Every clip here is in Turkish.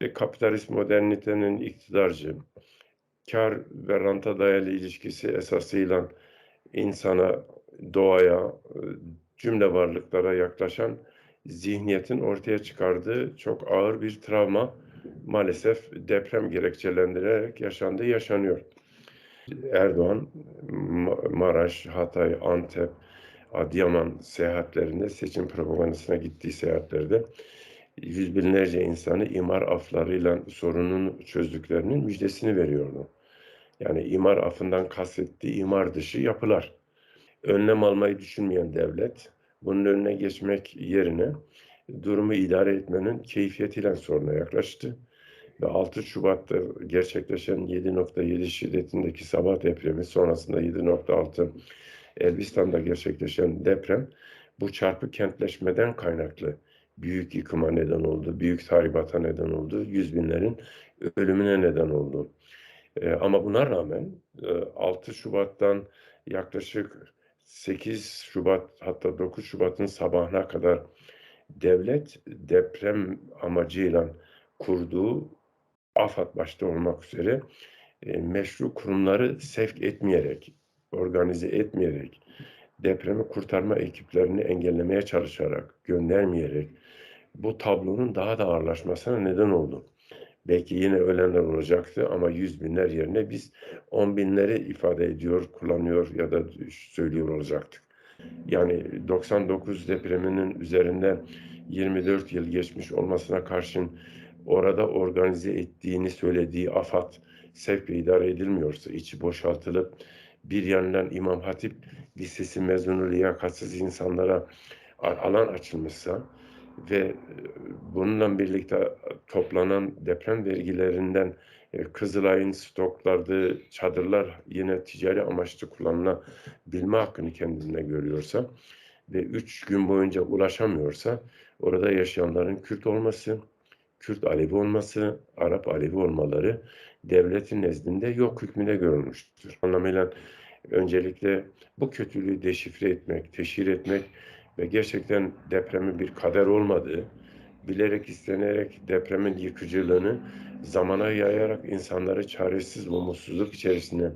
e, kapitalist modernitenin iktidarcı, kar ve ranta dayalı ilişkisi esasıyla insana, doğaya, e, cümle varlıklara yaklaşan zihniyetin ortaya çıkardığı çok ağır bir travma maalesef deprem gerekçelendirerek yaşandı, yaşanıyor. Erdoğan, Maraş, Hatay, Antep, Adıyaman seyahatlerinde, seçim propagandasına gittiği seyahatlerde yüz binlerce insanı imar aflarıyla sorunun çözdüklerinin müjdesini veriyordu. Yani imar afından kastettiği imar dışı yapılar. Önlem almayı düşünmeyen devlet, bunun önüne geçmek yerine durumu idare etmenin keyfiyetiyle soruna yaklaştı. Ve 6 Şubat'ta gerçekleşen 7.7 şiddetindeki sabah depremi sonrasında 7.6 Elbistan'da gerçekleşen deprem bu çarpı kentleşmeden kaynaklı büyük yıkıma neden oldu, büyük tahribata neden oldu, yüz binlerin ölümüne neden oldu. E, ama buna rağmen e, 6 Şubat'tan yaklaşık 8 Şubat hatta 9 Şubat'ın sabahına kadar devlet deprem amacıyla kurduğu AFAD başta olmak üzere e, meşru kurumları sevk etmeyerek, organize etmeyerek, depremi kurtarma ekiplerini engellemeye çalışarak, göndermeyerek bu tablonun daha da ağırlaşmasına neden oldu. Belki yine ölenler olacaktı ama yüz binler yerine biz on binleri ifade ediyor, kullanıyor ya da söylüyor olacaktık. Yani 99 depreminin üzerinde 24 yıl geçmiş olmasına karşın orada organize ettiğini söylediği AFAD sevk ve idare edilmiyorsa, içi boşaltılıp bir yandan İmam Hatip Lisesi mezunu liyakatsız insanlara alan açılmışsa, ve e, bununla birlikte toplanan deprem vergilerinden e, Kızılay'ın stoklardığı çadırlar yine ticari amaçlı kullanılabilme hakkını kendine görüyorsa ve üç gün boyunca ulaşamıyorsa orada yaşayanların Kürt olması, Kürt Alevi olması, Arap Alevi olmaları devletin nezdinde yok hükmüne görülmüştür. Anlamıyla öncelikle bu kötülüğü deşifre etmek, teşhir etmek ve gerçekten depremin bir kader olmadığı, bilerek istenerek depremin yıkıcılığını zamana yayarak insanları çaresiz ve mutsuzluk içerisine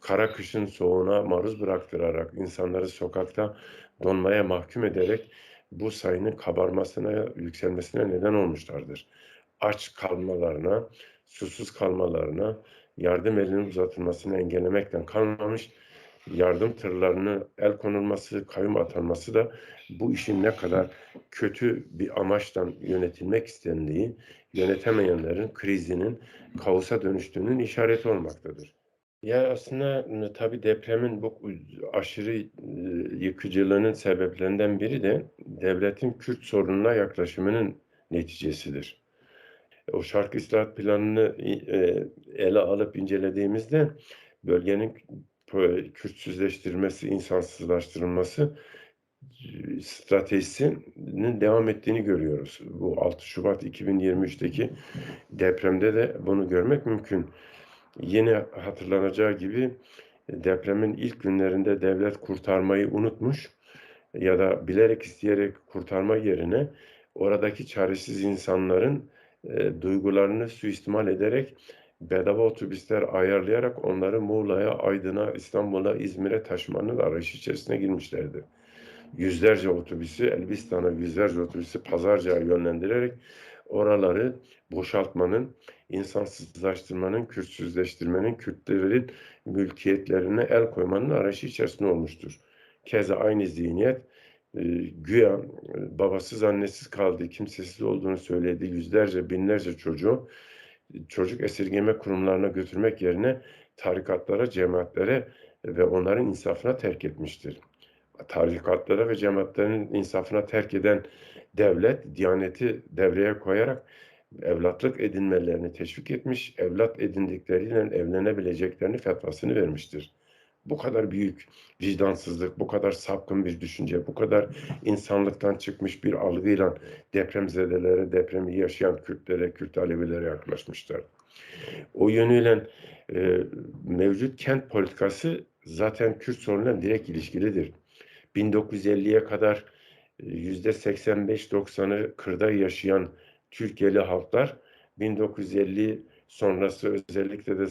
kara kışın soğuğuna maruz bıraktırarak insanları sokakta donmaya mahkum ederek bu sayının kabarmasına, yükselmesine neden olmuşlardır. Aç kalmalarına, susuz kalmalarına, yardım elinin uzatılmasını engellemekten kalmamış, yardım tırlarını el konulması, kayyum atanması da bu işin ne kadar kötü bir amaçtan yönetilmek istendiği, yönetemeyenlerin krizinin kaosa dönüştüğünün işareti olmaktadır. Ya aslında tabii depremin bu aşırı yıkıcılığının sebeplerinden biri de devletin Kürt sorununa yaklaşımının neticesidir. O şarkı ıslahat planını ele alıp incelediğimizde bölgenin Kürtsüzleştirilmesi, insansızlaştırılması stratejisinin devam ettiğini görüyoruz. Bu 6 Şubat 2023'teki depremde de bunu görmek mümkün. Yine hatırlanacağı gibi depremin ilk günlerinde devlet kurtarmayı unutmuş ya da bilerek isteyerek kurtarma yerine oradaki çaresiz insanların e, duygularını suistimal ederek bedava otobüsler ayarlayarak onları Muğla'ya, Aydın'a, İstanbul'a, İzmir'e taşımanın arayışı içerisine girmişlerdi. Yüzlerce otobüsü, Elbistan'a yüzlerce otobüsü pazarcaya yönlendirerek oraları boşaltmanın, insansızlaştırmanın, Kürtsüzleştirmenin, Kürtlerin mülkiyetlerine el koymanın arayışı içerisinde olmuştur. Keza aynı zihniyet e, güya e, babasız annesiz kaldı, kimsesiz olduğunu söyledi yüzlerce, binlerce çocuğu çocuk esirgeme kurumlarına götürmek yerine tarikatlara, cemaatlere ve onların insafına terk etmiştir. Tarikatlara ve cemaatlerin insafına terk eden devlet, diyaneti devreye koyarak evlatlık edinmelerini teşvik etmiş, evlat edindikleriyle evlenebileceklerini fetvasını vermiştir bu kadar büyük vicdansızlık, bu kadar sapkın bir düşünce, bu kadar insanlıktan çıkmış bir algıyla depremzedelere, depremi yaşayan Kürtlere, Kürt Alevilere yaklaşmışlar. O yönüyle e, mevcut kent politikası zaten Kürt sorunuyla direkt ilişkilidir. 1950'ye kadar %85-90'ı kırda yaşayan Türkiye'li halklar 1950 sonrası özellikle de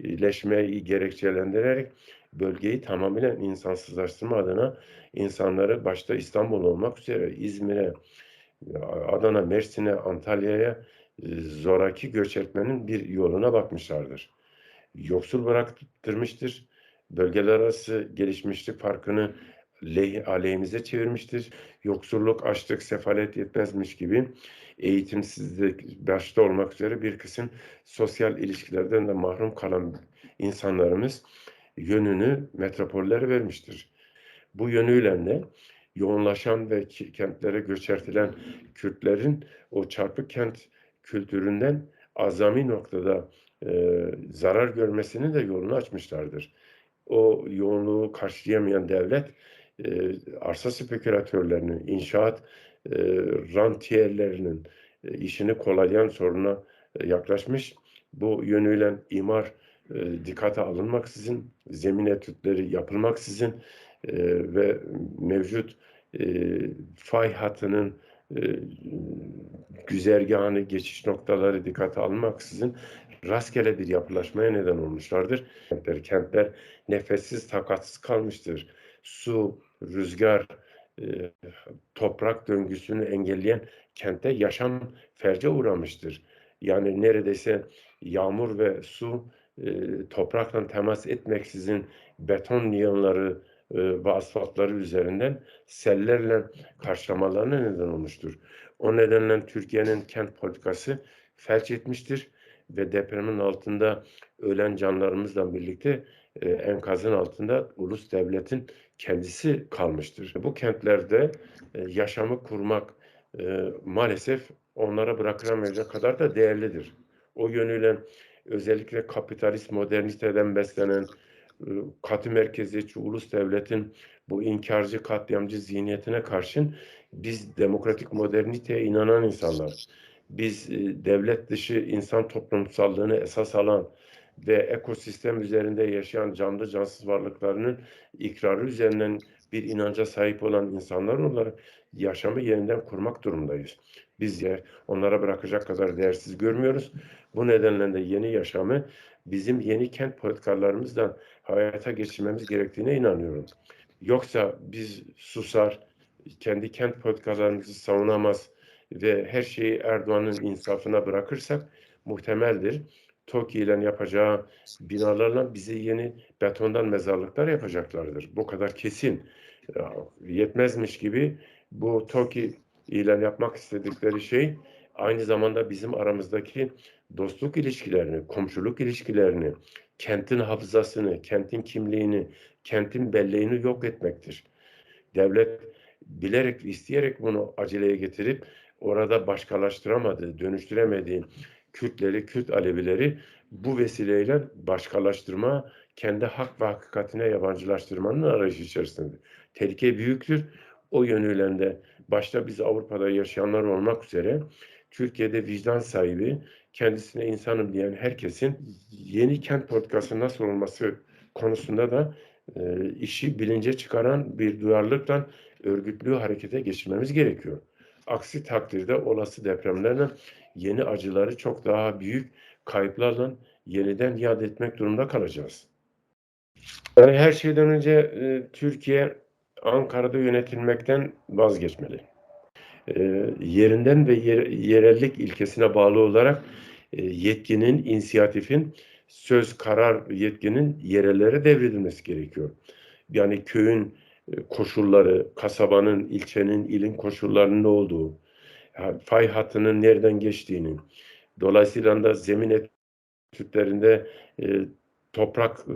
sanayileşmeyi gerekçelendirerek bölgeyi tamamen insansızlaştırma adına insanları başta İstanbul olmak üzere İzmir'e, Adana, Mersin'e, Antalya'ya e, zoraki göç etmenin bir yoluna bakmışlardır. Yoksul bıraktırmıştır. Bölgeler arası gelişmişlik farkını leh, aleyhimize çevirmiştir. Yoksulluk, açlık, sefalet yetmezmiş gibi eğitimsizlik başta olmak üzere bir kısım sosyal ilişkilerden de mahrum kalan insanlarımız yönünü metropollere vermiştir. Bu yönüyle de yoğunlaşan ve kentlere göçertilen Kürtlerin o çarpık kent kültüründen azami noktada e, zarar görmesini de yolunu açmışlardır. O yoğunluğu karşılayamayan devlet e, arsa spekülatörlerinin, inşaat e, rantiyerlerinin e, işini kolaylayan soruna e, yaklaşmış. Bu yönüyle imar e, dikkate alınmaksızın, zemin etütleri yapılmaksızın e, ve mevcut e, fay hattının e, güzergahını, geçiş noktaları dikkate almaksızın rastgele bir yapılaşmaya neden olmuşlardır. Kentler, kentler nefessiz, takatsız kalmıştır. Su, rüzgar, e, toprak döngüsünü engelleyen kente yaşam felce uğramıştır. Yani neredeyse yağmur ve su e, toprakla temas etmeksizin beton yığınları e, ve asfaltları üzerinden sellerle karşılamalarına neden olmuştur. O nedenle Türkiye'nin kent politikası felç etmiştir ve depremin altında ölen canlarımızla birlikte e, enkazın altında ulus devletin kendisi kalmıştır. Bu kentlerde e, yaşamı kurmak e, maalesef onlara bırakılamayacak kadar da değerlidir. O yönüyle özellikle kapitalist moderniteden beslenen e, katı merkeziyetçi ulus devletin bu inkarcı katliamcı zihniyetine karşın biz demokratik moderniteye inanan insanlar, biz e, devlet dışı insan toplumsallığını esas alan ve ekosistem üzerinde yaşayan canlı cansız varlıklarının ikrarı üzerinden bir inanca sahip olan insanlar olarak yaşamı yeniden kurmak durumdayız. Biz yer onlara bırakacak kadar değersiz görmüyoruz. Bu nedenle de yeni yaşamı bizim yeni kent politikalarımızdan hayata geçirmemiz gerektiğine inanıyorum. Yoksa biz susar, kendi kent politikalarımızı savunamaz ve her şeyi Erdoğan'ın insafına bırakırsak muhtemeldir. TOKİ ile yapacağı binalarla bize yeni betondan mezarlıklar yapacaklardır. Bu kadar kesin. Yetmezmiş gibi bu TOKİ ile yapmak istedikleri şey aynı zamanda bizim aramızdaki dostluk ilişkilerini, komşuluk ilişkilerini, kentin hafızasını, kentin kimliğini, kentin belleğini yok etmektir. Devlet bilerek, isteyerek bunu aceleye getirip orada başkalaştıramadığı, dönüştüremediği Kürtleri, Kürt Alevileri bu vesileyle başkalaştırma, kendi hak ve hakikatine yabancılaştırmanın arayışı içerisinde. Tehlike büyüktür. O yönüyle de başta biz Avrupa'da yaşayanlar olmak üzere Türkiye'de vicdan sahibi, kendisine insanım diyen herkesin yeni kent politikası nasıl olması konusunda da e, işi bilince çıkaran bir duyarlılıkla örgütlü harekete geçirmemiz gerekiyor. Aksi takdirde olası depremlerle yeni acıları çok daha büyük kayıplarla yeniden iade etmek durumunda kalacağız. Yani her şeyden önce e, Türkiye Ankara'da yönetilmekten vazgeçmeli. E, yerinden ve yer, yerellik ilkesine bağlı olarak e, yetkinin, inisiyatifin, söz karar yetkinin yerellere devredilmesi gerekiyor. Yani köyün e, koşulları, kasabanın, ilçenin, ilin koşullarının ne olduğu, fay hattının nereden geçtiğini, dolayısıyla da zemin etütlerinde e, toprak e,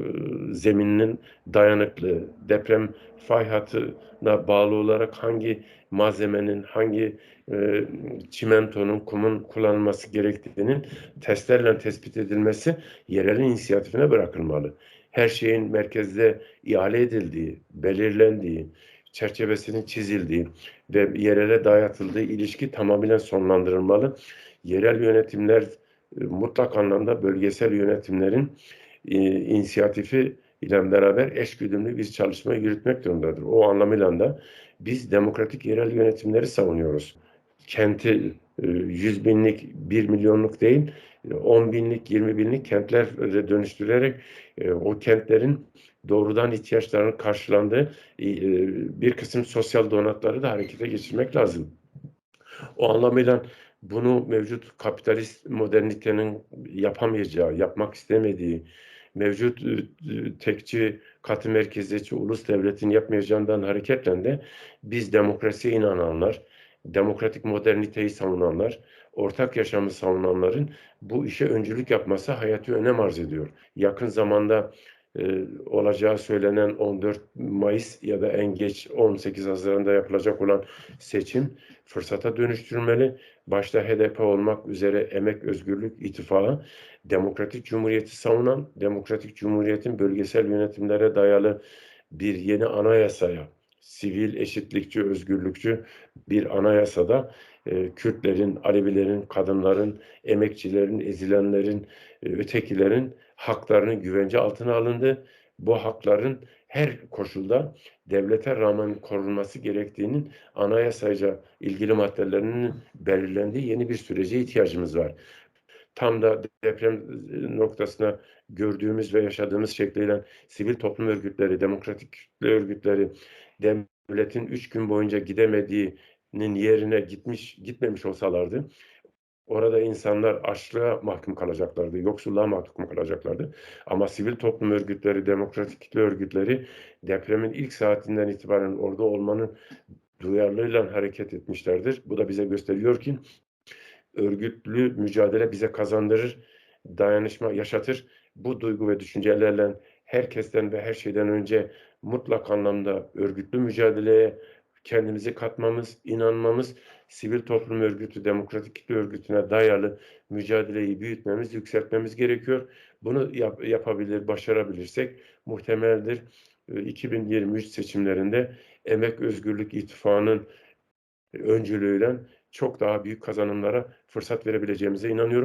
zemininin dayanıklı, deprem fay hattına bağlı olarak hangi malzemenin, hangi e, çimentonun, kumun kullanılması gerektiğinin testlerle tespit edilmesi yerel inisiyatifine bırakılmalı. Her şeyin merkezde ihale edildiği, belirlendiği, çerçevesinin çizildiği ve yerele dayatıldığı ilişki tamamen sonlandırılmalı. Yerel yönetimler e, mutlak anlamda bölgesel yönetimlerin e, inisiyatifi ile beraber eşgüdümlü bir çalışma yürütmek durumdadır. O anlamıyla da biz demokratik yerel yönetimleri savunuyoruz. Kenti 100 binlik, 1 milyonluk değil, 10 binlik, 20 binlik kentlere dönüştürerek e, o kentlerin doğrudan ihtiyaçlarının karşılandığı e, bir kısım sosyal donatları da harekete geçirmek lazım. O anlamıyla bunu mevcut kapitalist modernitenin yapamayacağı, yapmak istemediği, mevcut e, tekçi, katı merkezci ulus devletin yapmayacağından hareketle de biz demokrasiye inananlar, demokratik moderniteyi savunanlar, ortak yaşamı savunanların bu işe öncülük yapması hayati önem arz ediyor. Yakın zamanda e, olacağı söylenen 14 Mayıs ya da en geç 18 Haziran'da yapılacak olan seçim fırsata dönüştürmeli. Başta HDP olmak üzere Emek Özgürlük İttifakı demokratik cumhuriyeti savunan, demokratik cumhuriyetin bölgesel yönetimlere dayalı bir yeni anayasaya, sivil, eşitlikçi, özgürlükçü bir anayasada e, Kürtlerin, Alevilerin, kadınların, emekçilerin, ezilenlerin, e, ötekilerin haklarının güvence altına alındı. Bu hakların her koşulda devlete rağmen korunması gerektiğinin anayasayca ilgili maddelerinin belirlendiği yeni bir sürece ihtiyacımız var. Tam da deprem noktasına gördüğümüz ve yaşadığımız şekliyle sivil toplum örgütleri, demokratik örgütleri devletin üç gün boyunca gidemediğinin yerine gitmiş gitmemiş olsalardı Orada insanlar açlığa mahkum kalacaklardı, yoksulluğa mahkum kalacaklardı. Ama sivil toplum örgütleri, demokratik kitle örgütleri depremin ilk saatinden itibaren orada olmanın duyarlılığıyla hareket etmişlerdir. Bu da bize gösteriyor ki örgütlü mücadele bize kazandırır, dayanışma yaşatır. Bu duygu ve düşüncelerle herkesten ve her şeyden önce mutlak anlamda örgütlü mücadeleye kendimizi katmamız, inanmamız, sivil toplum örgütü, demokratik kitle örgütüne dayalı mücadeleyi büyütmemiz, yükseltmemiz gerekiyor. Bunu yap, yapabilir, başarabilirsek muhtemeldir 2023 seçimlerinde Emek Özgürlük İttifakı'nın öncülüğüyle çok daha büyük kazanımlara fırsat verebileceğimize inanıyorum.